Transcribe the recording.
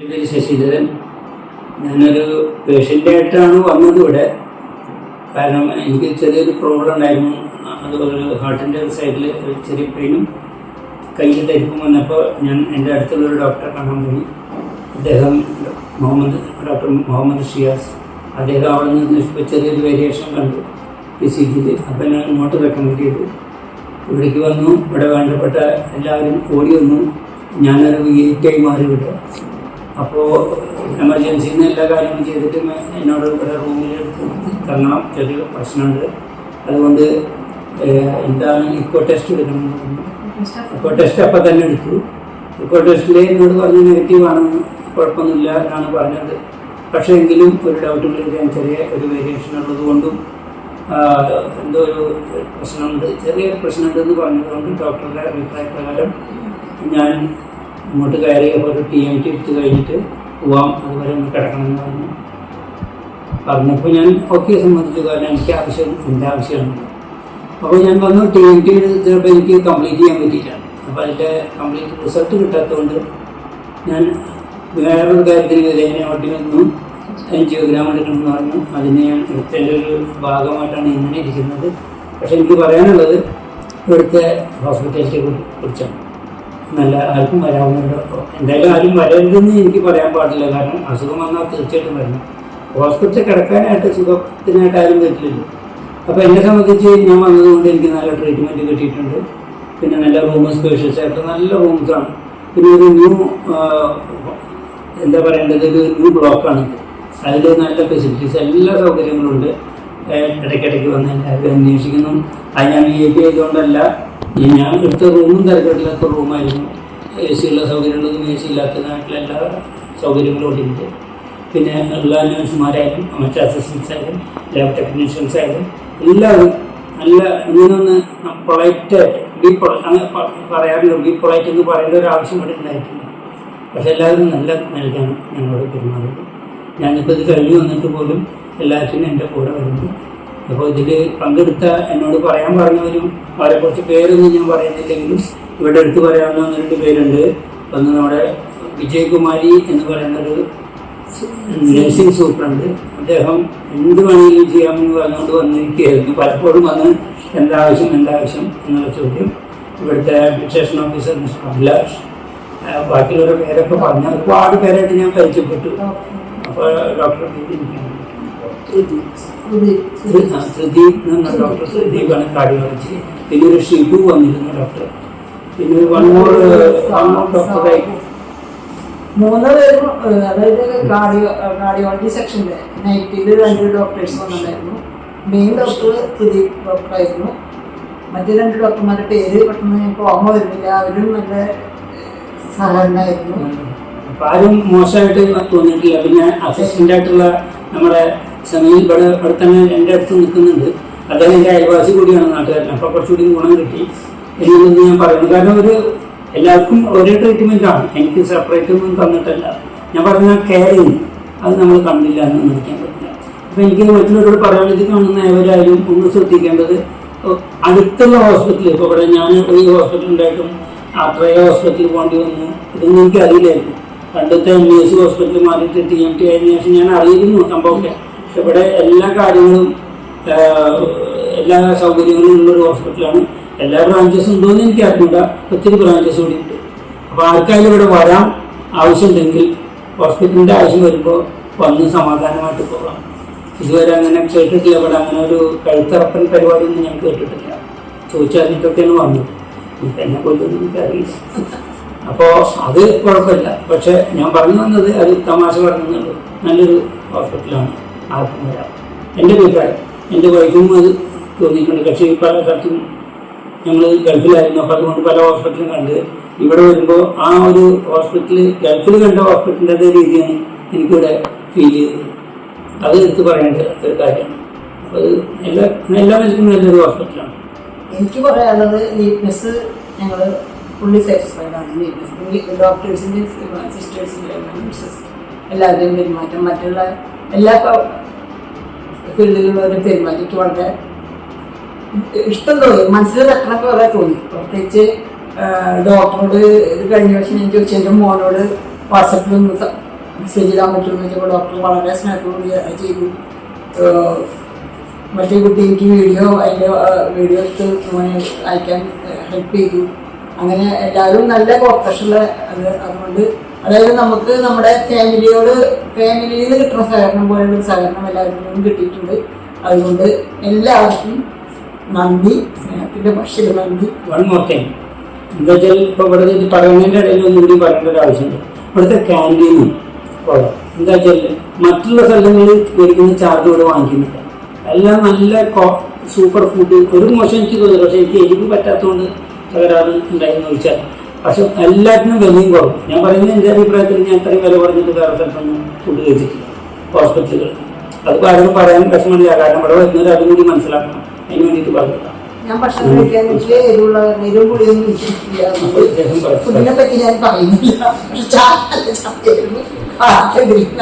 എന്റെ പേര് ശശിധരൻ. ഞാനൊരു പേഷ്യന്റായിട്ടാണ് വന്നത് ഇവിടെ കാരണം എനിക്ക് ചെറിയൊരു പ്രോബ്ലം ഉണ്ടായിരുന്നു. അതുപോലെ ഹാർട്ടിന്റെ സൈഡിൽ ഒരു ചെറിയ പെയിനും കയ്യിൽ തരിപ്പും വന്നപ്പോൾ ഞാൻ എന്റെ അടുത്തുള്ള ഒരു ഡോക്ടറെ കാണാൻ പോയി. അദ്ദേഹം മുഹമ്മദ് ഡോക്ടർ മുഹമ്മദ് ഷിയാസ് അദ്ദേഹം അവിടെ നിന്ന് ഇപ്പോൾ ചെറിയൊരു വേരിയേഷൻ കണ്ടു. പി സി അപ്പോൾ ഞാൻ ഇങ്ങോട്ട് റെക്കമെൻഡ് ചെയ്തു. ഇവിടേക്ക് വന്നു. ഇവിടെ വേണ്ടപ്പെട്ട എല്ലാവരും ഓടി വന്നു. ഞാനൊരു വി ഐ മാറി ഇവിടെ. അപ്പോൾ എമർജൻസിയിൽ നിന്ന് എല്ലാ കാര്യങ്ങളും ചെയ്തിട്ട് എന്നോട് ഇവിടെ റൂമിൽ തരണം. ചെറിയ പ്രശ്നമുണ്ട്. അതുകൊണ്ട് എന്താണ് ഇക്കോ ടെസ്റ്റ് എടുക്കണം ഇക്കോ ടെസ്റ്റ് അപ്പം തന്നെ എടുത്തു. ഇക്കോ ടെസ്റ്റിൽ എന്നോട് പറഞ്ഞ നെഗറ്റീവ് ആണെന്ന് കുഴപ്പമൊന്നുമില്ല എന്നാണ് പറഞ്ഞത്. പക്ഷേ എങ്കിലും ഒരു ഡൗട്ടുകൾ ഞാൻ ചെറിയ ഒരു വേരിയേഷൻ ഉള്ളത് കൊണ്ടും എന്തോ ഒരു പ്രശ്നമുണ്ട്. ചെറിയൊരു പ്രശ്നമുണ്ട് എന്ന് പറഞ്ഞതുകൊണ്ട് ഡോക്ടറുടെ അഭിപ്രായ പ്രകാരം ഞാൻ ഇങ്ങോട്ട് കയറിയപ്പോൾ ഒരു ടി എം ടി എടുത്ത് കഴിഞ്ഞിട്ട് പോവാം അതുവരെ ഒന്ന് കിടക്കണം എന്ന് പറഞ്ഞു. പറഞ്ഞപ്പോൾ ഞാൻ ഓക്കെ സമ്മതിച്ചു കാരണം എനിക്ക് ആവശ്യം എന്റെ ആവശ്യമാണ്. അപ്പോൾ ഞാൻ പറഞ്ഞു ടി എം ടി ചിലപ്പോൾ എനിക്ക് കംപ്ലീറ്റ് ചെയ്യാൻ പറ്റിയില്ല. അപ്പോൾ അതിന്റെ കംപ്ലീറ്റ് റിസൾട്ട് കിട്ടാത്തതുകൊണ്ട് ഞാൻ വേറൊരു കാര്യത്തിന് വിധേയനോട്ടി വന്നു ജിയോഗ്രാം എടുക്കണം എന്ന് പറഞ്ഞു. അതിന് ഞാൻ എടുത്തതിന്റെ ഒരു ഭാഗമായിട്ടാണ് ഇങ്ങനെ ഇരിക്കുന്നത്. പക്ഷേ എനിക്ക് പറയാനുള്ളത് ഇവിടുത്തെ ഹോസ്പിറ്റാലിറ്റിയെ കുറിച്ചാണ്. നല്ല ആർക്കും വരാവുന്നുണ്ട് എന്തായാലും ആരും വരരുതെന്ന് എനിക്ക് പറയാൻ പാടില്ല. കാരണം അസുഖം വന്നാൽ തീർച്ചയായിട്ടും വരണം. ഹോസ്പിറ്റലിൽ കിടക്കാനായിട്ട് സുഖത്തിനായിട്ട് ആരും പറ്റില്ലല്ലോ അപ്പോൾ എന്നെ സംബന്ധിച്ച് ഞാൻ വന്നതുകൊണ്ട് എനിക്ക് നല്ല ട്രീറ്റ്മെന്റ് കിട്ടിയിട്ടുണ്ട്. പിന്നെ നല്ല റൂം സ്പേഷ്യസ് ആയിട്ട് നല്ല റൂംസാണ് പിന്നെ ഒരു ന്യൂ എന്താ പറയേണ്ടത്? ഒരു ന്യൂ ബ്ലോക്കാണിത് അതിൽ നല്ല ഫെസിലിറ്റീസ് എല്ലാ സൗകര്യങ്ങളും ഉണ്ട് ഇടയ്ക്കിടയ്ക്ക് വന്ന് എല്ലാവരും അന്വേഷിക്കുന്നു. അത് ഞാൻ വി ഐ പി ആയതുകൊണ്ടല്ല. ഞാൻ എടുത്ത റൂമും തിരക്കില്ലാത്ത റൂമായിരുന്നു. എ സി ഉള്ള സൗകര്യമുള്ളതും എ സി ഇല്ലാത്തതായിട്ടുള്ള എല്ലാ സൗകര്യങ്ങളും ഉണ്ട് പിന്നെ ഉള്ള നഴ്സുമാരായാലും മറ്റ് അസിസ്റ്റൻസ് ആയാലും ലാബ് ടെക്നീഷ്യൻസ് ആയാലും എല്ലാവരും നല്ല ഇങ്ങനൊന്ന് പൊളൈറ്റ് ബി പൊള അങ്ങനെ പറയാറില്ല ബി പൊളൈറ്റ് എന്ന് പറയേണ്ട ഒരു ആവശ്യം ഇവിടെ ഉണ്ടായിട്ടില്ല. പക്ഷെ എല്ലാവരും നല്ല നൽകാണ് ഞങ്ങളോട് പെരുമാറിയത് ഞാനിപ്പോൾ ഇത് കഴിഞ്ഞ് വന്നിട്ട് പോലും എല്ലാത്തിനും എന്റെ കൂടെ വരുന്നു. അപ്പോൾ ഇതിൽ പങ്കെടുത്ത എന്നോട് പറയാൻ പറഞ്ഞവരും അവരെ കുറച്ച് പേരൊന്നും ഞാൻ പറയുന്നില്ലെങ്കിലും ഇവിടെ എടുത്ത് പറയാവുന്ന ഒന്ന് രണ്ട് പേരുണ്ട്. ഒന്ന് നമ്മുടെ വിജയകുമാരി എന്ന് പറയുന്നൊരു നഴ്സിംഗ് സൂപ്രണ്ട്. അദ്ദേഹം എന്ത് വേണമെങ്കിലും ചെയ്യാമെന്ന് പറഞ്ഞുകൊണ്ട് വന്നിരിക്കുകയായിരുന്നു. പലപ്പോഴും വന്ന് എന്താവശ്യം എന്താവശ്യം എന്നുള്ള ചോദ്യം ഇവിടുത്തെ അഡ്മിനിസ്ട്രേഷൻ ഓഫീസർ മിസ്റ്റർ അഭിലാഷ് ബാക്കിയുള്ളവരുടെ പേരൊക്കെ പറഞ്ഞ ഒരുപാട് പേരായിട്ട് ഞാൻ പരിചയപ്പെട്ടു. അപ്പോൾ ഡോക്ടർ സുദീപ് എന്ന ഡോക്ടർ സുദീപാണ് കാർഡിയോളജി പിന്നെ ഒരു ഷിബു വന്നിരുന്നു ഡോക്ടർ പിന്നെ വൺ മോർ വൺ മോർ ഡോക്ടറായി മൂന്ന് പേരും അതായത് കാർഡിയോ കാർഡിയോളജി സെക്ഷനിൽ നൈറ്റിൽ രണ്ട് ഡോക്ടേഴ്സ് വന്നിട്ടുണ്ടായിരുന്നു. മെയിൻ ഡോക്ടർ സുദീപ് ഡോക്ടറായിരുന്നു മറ്റു രണ്ട് ഡോക്ടർമാരുടെ പേര് പെട്ടെന്ന് ഞങ്ങൾക്ക് ഓർമ്മ വരുന്നില്ല. അവരും നല്ല സഹകരണമായിരുന്നു. ആരും മോശമായിട്ട് തോന്നിയിട്ടില്ല. പിന്നെ അസിസ്റ്റന്റ് ആയിട്ടുള്ള നമ്മുടെ സമീൽ ഇവിടെ ഇവിടെ തന്നെ എന്റെ അടുത്ത് നിൽക്കുന്നുണ്ട്. അദ്ദേഹം എന്റെ അയൽവാസി കൂടിയാണ് നാട്ടുകാരൻ. അപ്പോൾ കുറച്ചുകൂടി ഗുണം കിട്ടി എന്നൊന്നും ഞാൻ പറയുന്നു. കാരണം ഒരു എല്ലാവർക്കും ഒരേ ട്രീറ്റ്മെന്റ് ആണ്. എനിക്ക് സെപ്പറേറ്റ് ഒന്നും തന്നിട്ടല്ല. ഞാൻ പറഞ്ഞ കെയറിങ് അത് നമ്മൾ കണ്ടില്ല എന്ന് നടിക്കാൻ പറ്റില്ല. അപ്പോൾ എനിക്ക് മറ്റുള്ളവരോട് പറയാനുള്ളത് കാണുന്ന ഏവരായാലും ഒന്ന് ശ്രദ്ധിക്കേണ്ടത് അടുത്തുള്ള ഹോസ്പിറ്റലിൽ ഇപ്പോൾ ഇവിടെ ഞാൻ ഈ ഹോസ്പിറ്റൽ ഉണ്ടായിട്ടും അത്രയ ഹോസ്പിറ്റലിൽ പോകേണ്ടി വന്നു. ഇതൊന്നും എനിക്ക് അറിയില്ലായിരുന്നു പണ്ടത്തെ എം എസ് ഹോസ്പിറ്റലിൽ മാറിയിട്ട് ടി എം ടി ആയതിനു ശേഷം ഞാൻ അറിയിരുന്നു സംഭവമൊക്കെ. ഇവിടെ എല്ലാ കാര്യങ്ങളും എല്ലാ സൗകര്യങ്ങളും ഉള്ളൊരു ഹോസ്പിറ്റലാണ്. എല്ലാ ബ്രാഞ്ചസും ഉണ്ടോയെന്ന് എനിക്ക് അറിഞ്ഞൂടാ. ഒത്തിരി ബ്രാഞ്ചസ് കൂടി അപ്പോൾ ആർക്കായാലും ഇവിടെ വരാം ആവശ്യമുണ്ടെങ്കിൽ ഹോസ്പിറ്റലിന്റെ ആവശ്യം വരുമ്പോൾ വന്ന് സമാധാനമായിട്ട് പോകാം. ഇതുവരെ അങ്ങനെ കേട്ടിട്ടില്ല. ഇവിടെ അങ്ങനെ ഒരു കഴുത്തറപ്പൻ പരിപാടിയൊന്നും ഞാൻ കേട്ടിട്ടില്ല. ചോദിച്ചറിഞ്ഞിട്ടൊക്കെയാണ് വന്നത് എന്നെ കൊല്ലൊന്നും എനിക്കറിയില്ല അപ്പോൾ അത് കുഴപ്പമില്ല. പക്ഷെ ഞാൻ പറഞ്ഞു വന്നത് അത് തമാശ പറഞ്ഞത് നല്ലൊരു ഹോസ്പിറ്റലാണ്. ആർക്കും വരാം എന്റെ അഭിപ്രായം. എന്റെ വൈഫും അത് തോന്നിയിട്ടുണ്ട്. പക്ഷേ പല സ്ഥലത്തും ഞങ്ങൾ ഗൾഫിലായിരുന്നു. അപ്പോൾ അതുകൊണ്ട് പല ഹോസ്പിറ്റലും കണ്ട് ഇവിടെ വരുമ്പോൾ ആ ഒരു ഹോസ്പിറ്റൽ ഗൾഫിൽ കണ്ട ഹോസ്പിറ്റലിന്റെ രീതിയാണ് എനിക്കിവിടെ ഫീൽ ചെയ്തത്. അത് എടുത്ത് പറയേണ്ട ഒരു കാര്യമാണ്. അത് എല്ലാ എല്ലാ നിലയ്ക്കും നല്ലൊരു ഹോസ്പിറ്റലാണ് എനിക്ക് പറയാനുള്ളത് നീറ്റ്നെസ് ഞങ്ങൾ ഫുള്ളി സാറ്റിസ്ഫൈഡ് ആണ്. നീറ്റ്നെസ് ഡോക്ടേഴ്സിന്റെ സിസ്റ്റേഴ്സിന്റെ എല്ലാവരുടെയും പെരുമാറ്റം മറ്റുള്ള എല്ലാ ഫീൽഡിലുള്ളവരുടെ പെരുമാറ്റം എനിക്ക് വളരെ ഇഷ്ടം തോന്നി. മനസ്സിൽ തട്ടണൊക്കെ വളരെ തോന്നി. പ്രത്യേകിച്ച് ഡോക്ടറോട് ഇത് കഴിഞ്ഞ വർഷം ഞാൻ ചോദിച്ചു. എന്റെ മോനോട് വാട്സപ്പിൽ ഒന്ന് മെസ്സേജ് ഇടാൻ പറ്റുമെന്ന് വെച്ചപ്പോൾ ഡോക്ടർ വളരെ സ്നേഹത്തോട് ചെയ്തു. മറ്റേ കുട്ടി എനിക്ക് വീഡിയോ അതിന്റെ വീഡിയോ എടുത്ത് അയക്കാൻ ഹെൽപ്പ് ചെയ്തു. അങ്ങനെ എല്ലാവരും നല്ല കോപ്പറേഷനുള്ള അത് അതുകൊണ്ട് അതായത് നമുക്ക് നമ്മുടെ ഫാമിലിയോട് ഫാമിലിയിൽ നിന്ന് കിട്ടുന്ന സഹകരണം പോലെയുള്ള സഹകരണം എല്ലാവർക്കും കിട്ടിയിട്ടുണ്ട്. അതുകൊണ്ട് എല്ലാവർക്കും നന്ദി സ്നേഹത്തിന്റെ പക്ഷികൾ നന്ദി. വൺ മോർ ടൈം എന്താ വെച്ചാൽ ഇപ്പോൾ ഇവിടെ ഇത് പറയുന്നതിന്റെ ഇടയിൽ ഒന്നും കൂടി പറയേണ്ട ഒരു ആവശ്യമുണ്ട്. ഇവിടുത്തെ ക്യാന്റീനും കൊള്ളാം എന്താ വെച്ചാൽ മറ്റുള്ള സ്ഥലങ്ങളിൽ മേടിക്കുന്ന ചാർജ് ഇവിടെ വാങ്ങിക്കുന്നില്ല. എല്ലാം നല്ല സൂപ്പർ ഫുഡ് ഒരു മോശം എനിക്ക് തോന്നുന്നു പക്ഷേ എനിക്ക് എരിവ് പറ്റാത്തതുകൊണ്ട് തകരാറ് ഉണ്ടായിരുന്നു ചോദിച്ചാൽ പക്ഷെ എല്ലാത്തിനും വിലയും കുറവ് ഞാൻ പറയുന്നത് എന്റെ അഭിപ്രായത്തിൽ ഞാൻ ഇത്രയും വില കുറഞ്ഞിട്ട് വേറെ സ്ഥലത്തൊന്നും ഫുഡ് കഴിച്ചിട്ടില്ല. ഹോസ്പിറ്റലുകൾ അത് ആരും പറയാൻ വിഷമമില്ല. കാരണം ഇവിടെ വരുന്നവർ അതും കൂടി മനസ്സിലാക്കണം. അതിന് വേണ്ടിയിട്ട് പറഞ്ഞതാണ്. ഞാൻ ഭക്ഷണം കഴിക്കാൻ എനിക്ക് എരിവുള്ള എരിവും കൂടിയൊന്നും ഇട്ടിട്ടില്ല ഫുഡിനെ പറ്റി ഞാൻ പറയുന്നില്ല. പക്ഷെ ചായ നല്ല ചായയായിരുന്നു. ആ, എതിരില്ല.